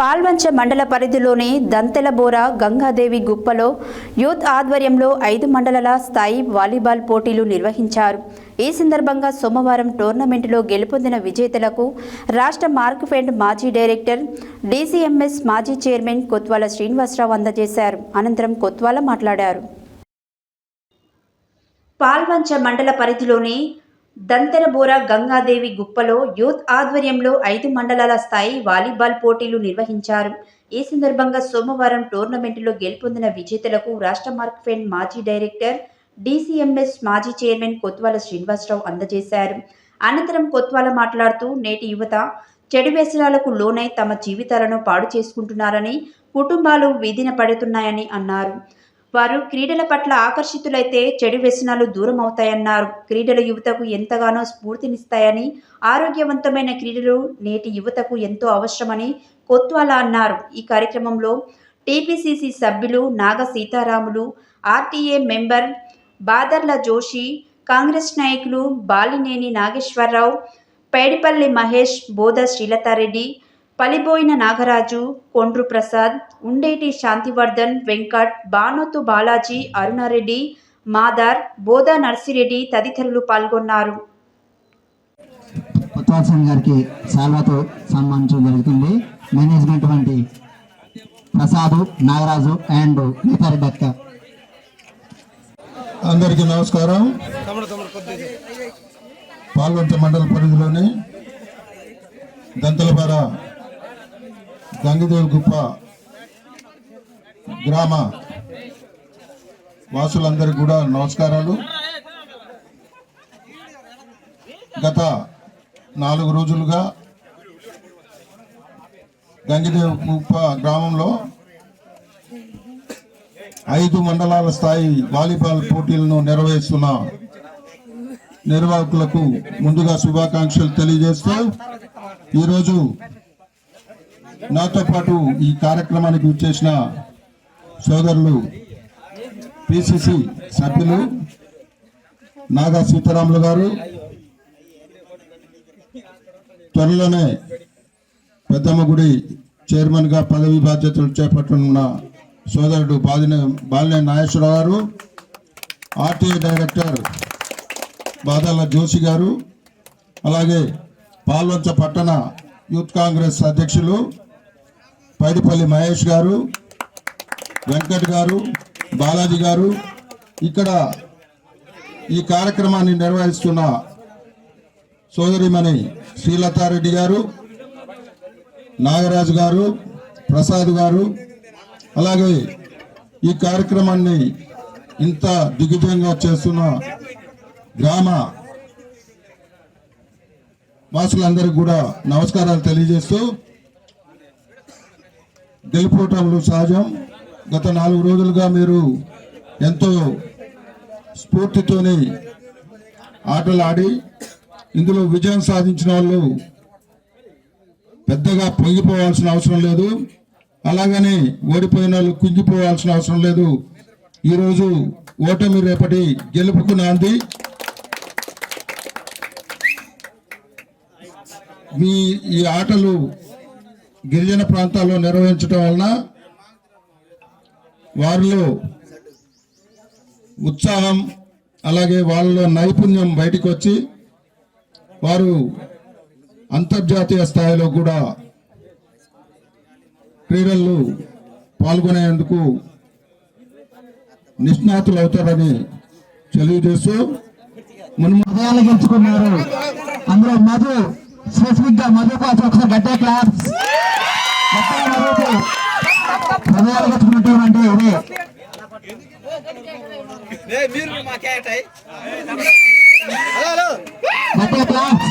పాల్వంచ మండల పరిధిలోని దంతెలబోర గంగాదేవి గుప్పలో యూత్ ఆధ్వర్యంలో ఐదు మండలాల స్థాయి వాలీబాల్ పోటీలు నిర్వహించారు. ఈ సందర్భంగా సోమవారం టోర్నమెంటులో గెలుపొందిన విజేతలకు రాష్ట్ర మార్క్ఫెండ్ మాజీ డైరెక్టర్ డీసీఎంఎస్ మాజీ చైర్మన్ కొత్వాల శ్రీనివాసరావు అందజేశారు. అనంతరం కొత్వాల మాట్లాడారు. పాల్వంచ మండల పరిధిలోని దంతెరబోర గంగాదేవి గుప్పలో యూత్ ఆధ్వర్యంలో ఐదు మండలాల స్థాయి వాలీబాల్ పోటీలు నిర్వహించారు. ఈ సందర్భంగా సోమవారం టోర్నమెంటులో గెలుపొందిన విజేతలకు రాష్ట్ర మార్క్ఫెండ్ మాజీ డైరెక్టర్ డీసీఎంఎస్ మాజీ చైర్మన్ కొత్వాల శ్రీనివాసరావు అందజేశారు. అనంతరం కొత్వాల మాట్లాడుతూ నేటి యువత చెడు వ్యసనాలకు లోనై తమ జీవితాలను పాడు చేసుకుంటున్నారని కుటుంబాలు వీధిన పడుతున్నాయని అన్నారు. వారు క్రీడల పట్ల ఆకర్షితులైతే చెడు వ్యసనాలు దూరం అవుతాయన్నారు క్రీడలు యువతకు ఎంతగానో స్ఫూర్తినిస్తాయని ఆరోగ్యవంతమైన క్రీడలు నేటి యువతకు ఎంతో అవసరమని కొత్వాల అన్నారు. ఈ కార్యక్రమంలో టీపీసీసీ సభ్యులు నాగ సీతారాములు ఆర్టీఏ మెంబర్ బాదర్ల జోషి కాంగ్రెస్ నాయకులు బాలినేని నాగేశ్వరరావు పేడిపల్లి మహేష్ బోధ శ్రీలతారెడ్డి పలిబోయిన నాగరాజు కొండ్రు ప్రసాద్ ఉండేటి శాంతివర్ధన్ వెంకట్ బానోతు బాలాజీ అరుణారెడ్డి మాదార్ బోధా నర్సిరెడ్డి తదితరులు పాల్గొన్నారు. కొత్తవాల్ సింగ్ గారికి శాల్వాతో సన్మానించడం జరుగుతుంది. మేనేజ్మెంట్ వంటి ప్రసాద్ నాగరాజు అండ్ అక్క అందరికీ నమస్కారం. పాల్వంచ మండల పరిధిలోని దంతలపార గంగదేవి గుప్ప గ్రామ వాసులందరికీ కూడా నమస్కారాలు. గత నాలుగు రోజులుగా గంగిదేవి గుప్ప గ్రామంలో ఐదు మండలాల స్థాయి వాలీబాల్ పోటీలను నిర్వహిస్తున్న నిర్వాహకులకు ముందుగా శుభాకాంక్షలు తెలియజేస్తూ ఈరోజు నాతో పాటు ఈ కార్యక్రమానికి వచ్చేసిన సోదరులు పిసిసి సభ్యులు నాగా సీతారాములు గారు త్వరలోనే పెద్దమ్మ గుడి చైర్మన్గా పదవి బాధ్యతలు చేపట్టనున్న సోదరుడు బాలిన బాలినే నాగేశ్వరరావు గారు ఆర్టీఐ డైరెక్టర్ బాదాల జోషి గారు అలాగే పాల్వంచ పట్టణ యూత్ కాంగ్రెస్ అధ్యక్షులు పైడిపల్లి మహేష్ గారు వెంకట్ గారు బాలాజీ గారు ఇక్కడ ఈ కార్యక్రమాన్ని నిర్వహిస్తున్న సోదరిమణి శ్రీలతారెడ్డి గారు నాగరాజు గారు ప్రసాద్ గారు అలాగే ఈ కార్యక్రమాన్ని ఇంత దిగ్విజయంగా చేస్తున్న గ్రామ వాసులందరికీ కూడా నమస్కారాలు తెలియజేస్తూ గెలుపోవటంలో సహజం. గత నాలుగు రోజులుగా మీరు ఎంతో స్ఫూర్తితోని ఆటలు ఆడి ఇందులో విజయం సాధించిన వాళ్ళు పెద్దగా పొంగిపోవాల్సిన అవసరం లేదు. అలాగని ఓడిపోయిన వాళ్ళు కుంగిపోవాల్సిన అవసరం లేదు. ఈరోజు ఓటమి రేపటి గెలుపుకు నాంది. మీ ఈ ఆటలు గిరిజన ప్రాంతాల్లో నిర్వహించడం వలన వారిలో ఉత్సాహం అలాగే వాళ్ళలో నైపుణ్యం బయటకు వచ్చి వారు అంతర్జాతీయ స్థాయిలో కూడా క్రీడల్లో పాల్గొనేందుకు నిష్ణాతులు అవుతారని తెలియజేస్తూ మున్ము హృదయాలు గెలుచుకున్నారు అందులో మధు స్పెసిఫిక్గా మధు కోసం ఒకసారి గట్టే క్లాస్ హృదయాలు ఇదే గట్టే క్లాస్